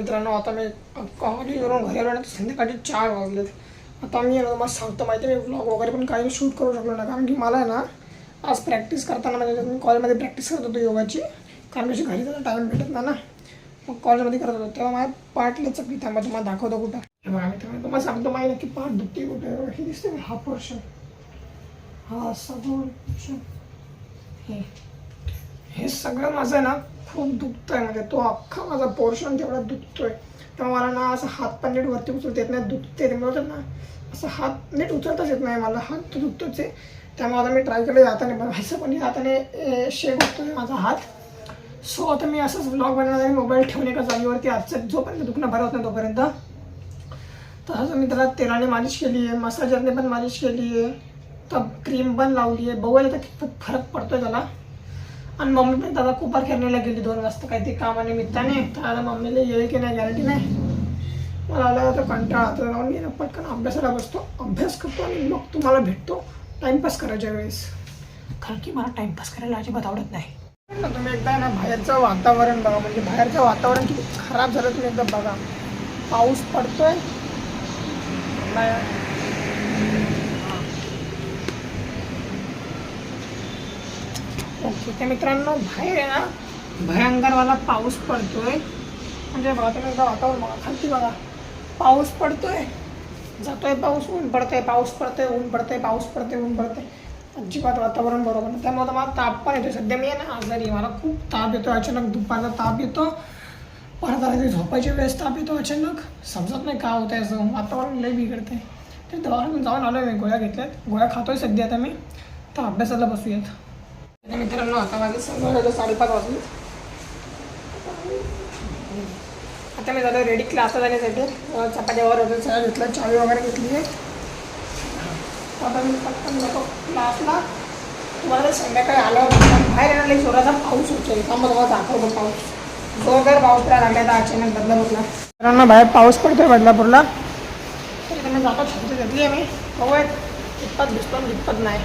मित्रांनो आता मी कॉलेजवरून घरी आलो ना तर चार वाजलेत. आता मी ना तुम्हाला सांगतो माहिती आहे मी ब्लॉग वगैरे पण काही शूट करू शकलो नाही. कारण की मला आहे ना आज प्रॅक्टिस करताना म्हणजे मी कॉलेजमध्ये प्रॅक्टिस करत होतो योगाची. कारण कशी घरी जायला टाईम भेटत नाही ना. मग कॉलेजमध्ये करत होतो. तेव्हा माझ्या पार्टला चकली थांबा तुम्हाला दाखवतो कुठं? हे बघा मित्रांनो तुम्हाला सांगतो माहिती की पाठ दुखते कुठे? हे दिसते का? हा पोर्शन हा सगळं पोर्शन हे. हे सगळं माझं आहे ना खूप दुखतं आहे ना ते तो अख्खा माझा पोर्शन तेवढा दुखतोय तेव्हा मला ना असं हात पण नीट वरती उचलता येत नाही दुखते ते. बोलतात ना असं हात नीट उचलताच येत नाही मला. हात तर दुखतोच आहे. त्यामुळे आता मी ट्राय केलं पण बनवायचं पण जाताना हाताने शेक होतो माझा हात. सो आता मी असंच ब्लॉग बनवणार मोबाईल ठेवून एका जागेवरती आजचं जोपर्यंत दुखणं बरं होत नाही तोपर्यंत. तसंच मी त्याला तेलाने मालिश केली आहे मसाजरने पण मालिश केली आहे. तर क्रीम पण लावली आहे. बघूया तर फरक फरक आहे त्याला. आणि मम्मी पण दादा कुपार खेळण्याला गेली दोन वाजता काही ते कामानिमित्ताने. तर आता मम्मीला येईल की नाही गॅरंटी नाही. मला आला आता कंटाळा आता जाऊन मी ना पटकन अभ्यासाला बसतो. अभ्यास करतो आणि मग तुम्हाला भेटतो. टाईमपास करायच्या वेळेस. कारण की मला टाईमपास करायला अजिबात आवडत नाही. ना तुम्ही एकदा ना बाहेरचं वातावरण बघा. म्हणजे बाहेरचं वातावरण किती खराब झालं तुम्ही एकदा बघा. पाऊस पडतोय. ओके तर मित्रांनो बाहेर आहे ना भयंकरवाला पाऊस पडतोय. म्हणजे बघा तुम्ही वातावरण बघा खालती बघा. पाऊस पडतोय. जातोय पाऊस ऊन पडतंय पाऊस पडतंय ऊन पडतंय पाऊस पडतंय ऊन पडतंय. अजिबात वातावरण बरोबर नाही. त्यामुळे मला ताप पण येतो सध्या मी आहे ना आजारी मला खूप ताप येतो अचानक दुपारचा ताप येतो. परत आता झोपायची झोपायच्या वेळेस ताप येतो अचानक. समजत नाही का होतं असं. वातावरण लय आहे ते दवाखान्यात जाऊन आलो मी गोळ्या घेतल्यात. गोळ्या खातोय सध्या आता मी. तर अभ्यासाला बसूयात. मित्रांनो आता माझे. संध्याकाळचं साडेपाच वाजले. आता मी झालं रेडी क्लासला जाण्यासाठी अं, चपात्या वगैरे सगळं घेतलं चावी वगैरे घेतली आहे. आता मी पटकन जातो क्लासला तुम्हाला संध्याकाळी आल्यावर बाहेर येणार नाही जोराचा पाऊस होतो थांबा तुम्हाला दाखवतो पाऊस. जोरदार पाऊस पडायला लागला आता अचानक बदलापूरला मित्रांनो बाहेर पाऊस पडतोय बदलापूरला तरी त्यांना जातो छत्री घेतली आहे मी. हो कितपत दिसतो आणि कितपत नाही.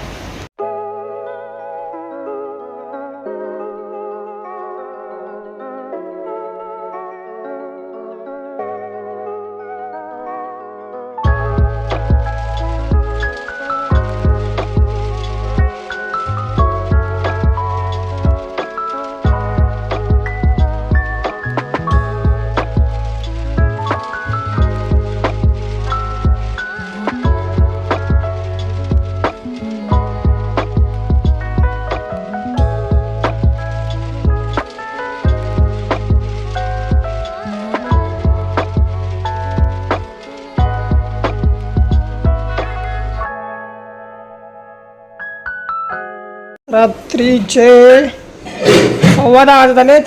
रात्रीचे सव्वा दहा वाजत आलेत.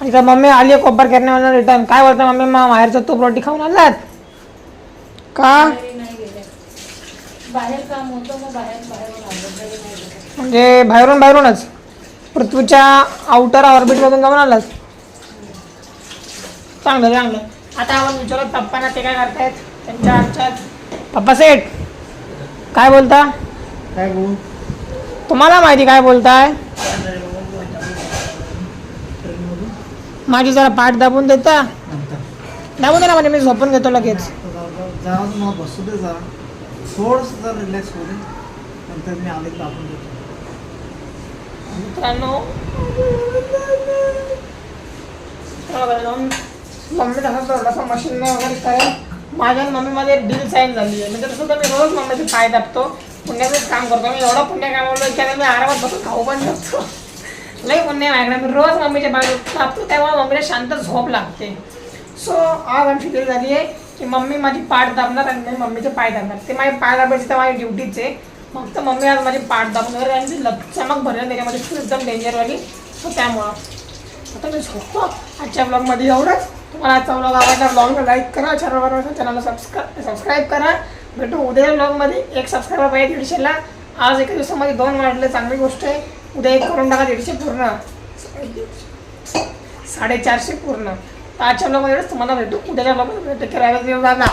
आणि तर मम्मी आली आहे कोपर करण्यावर रिटर्न काय बोलता मम्मी? मग बाहेरचं तूप रोटी खाऊन आलात? का? म्हणजे बाहेरून बाहेरूनच. पृथ्वीच्या आउटर ऑर्बिटमधून जाऊन आलात. चांगलं चांगलं. आता आपण विचारत पप्पांना ते काय करतायत? त्यांच्या आमच्यात पप्पा सेठ काय बोलता? काय बोल? तुम्हाला माहिती काय बोलताय? माझी जरा पाठ दाबून देता? दाबून दे ना म्हणजे मी झोपून घेतो लगेच. जरा मग बसू दे जरा थोडस जरा रिलॅक्स होऊ दे नंतर मी आले की आपण देतो. मित्रांनो मम्मी तसं थोडासा मशीन वगैरे करेल माझ्या मम्मीमध्ये डील साईन झाली आहे. म्हणजे तसं तर मी रोज मम्मीचे पाय दाबतो. पुण्याचंच काम करतो. मी एवढं पुण्य कामावलं की मी आरामात बसून खाऊ पण शकतो. लई पुण्य माझ्याकडे मी रोज मम्मीचे बाजू लागतो त्यामुळे मम्मीला शांत झोप लागते. सो आज आमची डील झाली आहे की मम्मी माझी पाठ दाबणार आणि मी मम्मीचे पाय दाबणार. ते माझे पाय दाबायचे तर माझी ड्युटीच आहे. फक्त मम्मी आज माझी पाठ दाबणार आणि ती लप चमक त्याच्यामध्ये खूप एकदम डेंजरवाली सो त्यामुळं. आता मी झोपतो. आजच्या ब्लॉगमध्ये एवढंच. तुम्हाला आजचा ब्लॉग आवडला ब्लॉगला लाईक करा. चॅनलवर चॅनलला सबस्क्राईब सबस्क्राईब करा. भेटू. उद्या ब्लॉगमध्ये एक सबस्क्राईबर पाहिजे दीडशेला. आज एका दिवसामध्ये दोन वाढले चांगली गोष्ट आहे. उद्या एक करून टाका दीडशे पूर्ण. साडेचारशे पूर्ण. तर आजच्या ब्लॉगमध्ये तुम्हाला भेटू. उद्याच्या ब्लॉगमध्ये भेटू. करायला दादा